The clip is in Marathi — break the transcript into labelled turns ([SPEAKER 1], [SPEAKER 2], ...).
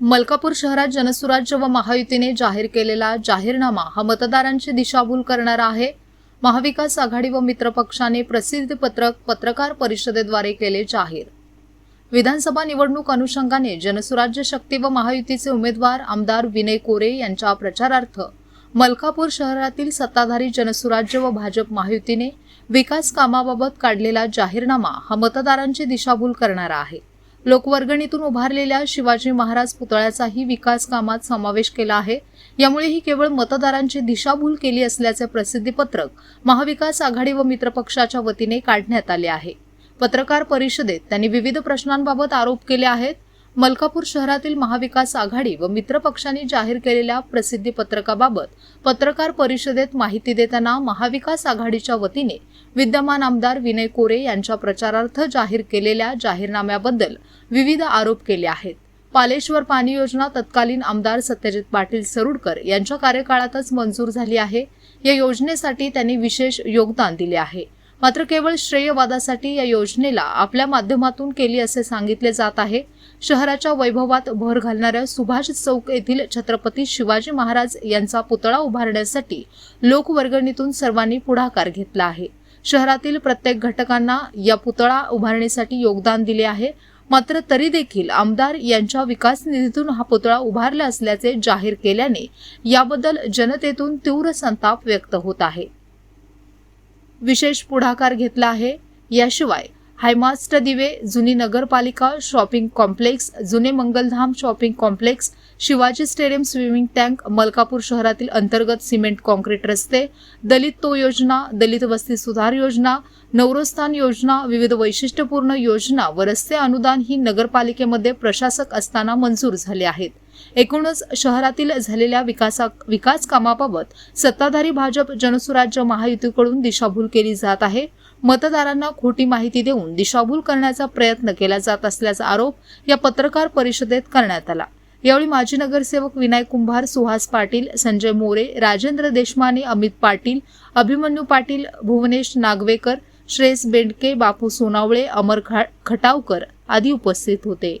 [SPEAKER 1] मलकापूर शहरात जनसुराज्य व महायुतीने जाहीर केलेला जाहीरनामा हा मतदारांची दिशाभूल करणारा आहे. महाविकास आघाडी व मित्रपक्षाने प्रसिद्धीपत्रक पत्रकार परिषदेद्वारे केले जाहीर. विधानसभा निवडणूक अनुषंगाने जनसुराज्य शक्ती व महायुतीचे उमेदवार आमदार विनय कोरे यांच्या प्रचारार्थ मलकापूर शहरातील सत्ताधारी जनसुराज्य व भाजप महायुतीने विकास कामाबाबत काढलेला जाहीरनामा हा मतदारांची दिशाभूल करणारा आहे. लोकवर्गणीतून उभारलेल्या शिवाजी महाराज पुतळ्याचाही विकास कामात समावेश केला आहे. यामुळे ही केवळ मतदारांची दिशाभूल केली असल्याचे प्रसिद्धीपत्रक महाविकास आघाडी व मित्रपक्षाच्या वतीने काढण्यात आले आहे. पत्रकार परिषदेत त्यांनी विविध प्रश्नांबाबत आरोप केले आहेत. मलकापूर शहरातील महाविकास आघाडी व मित्रपक्षांनी जाहीर केलेल्या प्रसिद्धी पत्रकाबाबत पत्रकार परिषदेत माहिती देताना महाविकास आघाडीच्या वतीने विद्यमान आमदार विनय कोरे यांच्या प्रचारार्थ जाहीर केलेल्या जाहीरनाम्याबद्दल विविध आरोप केले आहेत. पालेश्वर पाणी योजना तत्कालीन आमदार सत्यजित पाटील सरुडकर यांच्या कार्यकाळातच मंजूर झाली आहे. या योजनेसाठी त्यांनी विशेष योगदान दिले आहे. मात्र केवळ श्रेयवादासाठी या योजनेला आपल्या माध्यमातून केली असे सांगितले जात आहे. शहराच्या वैभवात भर घालणाऱ्या सुभाष चौक येथील छत्रपती शिवाजी महाराज यांचा पुतळा उभारण्यासाठी लोकवर्गणीतून सर्वांनी पुढाकार घेतला आहे. शहरातील प्रत्येक घटकांना या पुतळा उभारणीसाठी योगदान दिले आहे. मात्र तरी देखील आमदार यांच्या विकास निधीतून हा पुतळा उभारला असल्याचे जाहीर केल्याने याबद्दल जनतेतून तीव्र संताप व्यक्त होत आहे. विशेष पुढाकार घेतला आहे. याशिवाय हायमास्ट दिवे जुनी नगरपालिका शॉपिंग कॉम्प्लेक्स जुने Mangaldham shopping complex Shivaji stadium swimming tank Malkapur शहरातील अंतर्गत सिमेंट कॉन्क्रीट रस्ते दलित तो योजना दलित वस्ती सुधार योजना नवरोस्थान योजना विविध वैशिष्ट्यपूर्ण योजना व रस्ते अनुदान ही नगरपालिकेमध्ये प्रशासक असताना मंजूर झाले आहेत. एकूणच शहरातील झालेल्या विकासा विकास कामाबाबत सत्ताधारी भाजप जनसुराज्य महायुतीकडून दिशाभूल केली जात आहे. मतदारांना खोटी माहिती देऊन दिशाभूल करण्याचा प्रयत्न केला जात असल्याचा आरोप या पत्रकार परिषदेत करण्यात आला. यावेळी माजी नगरसेवक विनायक कुंभार सुहास पाटील संजय मोरे राजेंद्र देशमाने अमित पाटील अभिमन्यू पाटील भुवनेश नागवेकर श्रेयस बेंडके बापू सोनावळे अमर खा- खटावकर आदी उपस्थित होते.